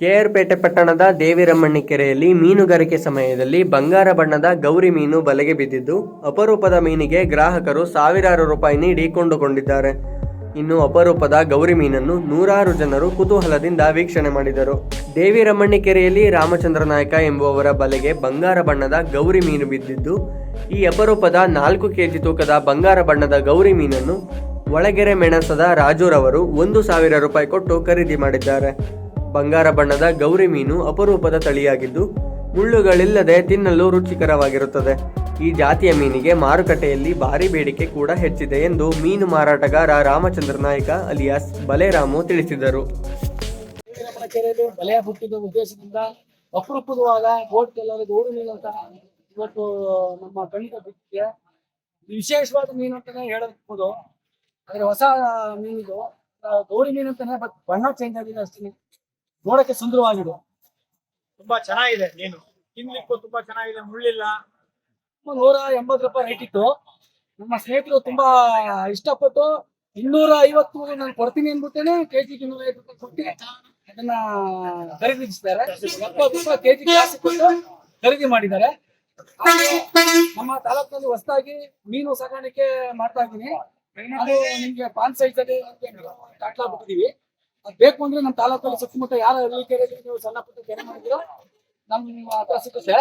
ಕೆಆರ್ಪೇಟೆ ಪಟ್ಟಣದ ದೇವಿರಮ್ಮಣ್ಣಿ ಕೆರೆಯಲ್ಲಿ ಮೀನುಗಾರಿಕೆ ಸಮಯದಲ್ಲಿ ಬಂಗಾರ ಬಣ್ಣದ ಗೌರಿ ಮೀನು ಬಲೆಗೆ ಬಿದ್ದಿದ್ದು, ಅಪರೂಪದ ಮೀನಿಗೆ ಗ್ರಾಹಕರು ಸಾವಿರಾರು ರೂಪಾಯಿ ನೀಡಿ ಕೊಂಡುಕೊಂಡಿದ್ದಾರೆ. ಇನ್ನು ಅಪರೂಪದ ಗೌರಿ ಮೀನನ್ನು ನೂರಾರು ಜನರು ಕುತೂಹಲದಿಂದ ವೀಕ್ಷಣೆ ಮಾಡಿದರು. ದೇವಿರಮ್ಮಣ್ಣಿ ಕೆರೆಯಲ್ಲಿ ರಾಮಚಂದ್ರ ನಾಯಕ ಎಂಬುವವರ ಬಲೆಗೆ ಬಂಗಾರ ಬಣ್ಣದ ಗೌರಿ ಮೀನು ಬಿದ್ದಿದ್ದು, ಈ ಅಪರೂಪದ ನಾಲ್ಕು ಕೆಜಿ ತೂಕದ ಬಂಗಾರ ಬಣ್ಣದ ಗೌರಿ ಮೀನನ್ನು ಒಳಗೆರೆ ಮೆಣಸದ ರಾಜುರವರು ಒಂದು ಸಾವಿರ ರೂಪಾಯಿ ಕೊಟ್ಟು ಖರೀದಿ ಮಾಡಿದ್ದಾರೆ. ಬಂಗಾರ ಬಣ್ಣದ ಗೌರಿ ಮೀನು ಅಪರೂಪದ ತಳಿಯಾಗಿದ್ದು, ಮುಳ್ಳುಗಳಿಲ್ಲದೆ ತಿನ್ನಲು ರುಚಿಕರವಾಗಿರುತ್ತದೆ. ಈ ಜಾತಿಯ ಮೀನಿಗೆ ಮಾರುಕಟ್ಟೆಯಲ್ಲಿ ಭಾರಿ ಬೇಡಿಕೆ ಕೂಡ ಹೆಚ್ಚಿದೆ ಎಂದು ಮೀನು ಮಾರಾಟಗಾರ ರಾಮಚಂದ್ರ ನಾಯ್ಕ ಅಲಿಯಾಸ್ ಬಲೇರಾಮು ತಿಳಿಸಿದರು. ಹುಟ್ಟಿದ ಉದ್ದೇಶದಿಂದ ಅಪರೂಪದವಾದ ಗೌರಿ ಮೀನು ಅಂತ ಇವತ್ತು ನಮ್ಮ ವಿಶೇಷವಾದ ಮೀನು ಅಂತಾನೆ ಹೇಳಬಹುದು. ಆದ್ರೆ ಹೊಸ ಮೀನಿದು, ಗೌರಿ ಮೀನು ಅಂತಾನೆ, ಬಟ್ ಬಣ್ಣ ಚೇಂಜ್ ಆಗಿದೆ ಅಷ್ಟೇ ನೋಡಕ್ಕೆ ಸುಂದರವಾಗಿದೆ ತುಂಬಾ ಚೆನ್ನಾಗಿದೆ ನೀನು ತಿನ್ಲಿಕ್ಕೂ ತುಂಬಾ ಚೆನ್ನಾಗಿದೆ ಮುಳ್ಳಿಲ್ಲ. ನೂರ ಎಂಬತ್ತು ರೂಪಾಯಿ ರೇಟ್ ಇತ್ತು. ನಮ್ಮ ಸ್ನೇಹಿತರು ತುಂಬಾ ಇಷ್ಟಪಟ್ಟು ಇನ್ನೂರ ಐವತ್ತು ನಾನು ಕೊಡ್ತೀನಿ ಅಂದ್ಬಿಟ್ಟೇನೆ ಕೆಜಿ ಇನ್ನೂರ ಐವತ್ತು ರೂಪಾಯಿ ಕೊಟ್ಟು ಅದನ್ನ ಖರೀದಿಸಿದ್ದಾರೆ ಎಪ್ಪತ್ತು ರೂಪಾಯಿ ಕೆಜಿ ಜಾಸ್ತಿ ಕೊಟ್ಟು ಖರೀದಿ ಮಾಡಿದ್ದಾರೆ. ನಮ್ಮ ತಾಲೂಕಿನಲ್ಲಿ ಹೊಸದಾಗಿ ಮೀನು ಸಾಗಾಣಿಕೆ ಮಾಡ್ತಾ ಇದ್ದೀನಿ. ನಿಮ್ಗೆ ಪಾನ್ ಸೈಜ್ ಅಲ್ಲಿ ಕಾಟ್ಲಾ ಬಿಟ್ಟಿದೀವಿ ಬೇಕು ಅಂದ್ರೆ ನಮ್ಮ ತಾಲೂಕಲ್ಲಿ ಸುತ್ತಮುತ್ತ ಯಾರು ಹಳ್ಳಿ ನೀವು ಸಣ್ಣ ಪುಟ್ಟ ಕೆರೆ ಮಾಡಿದ್ರು ನಮ್ಮ ಹತ್ರ ಸಿಗುತ್ತೆ.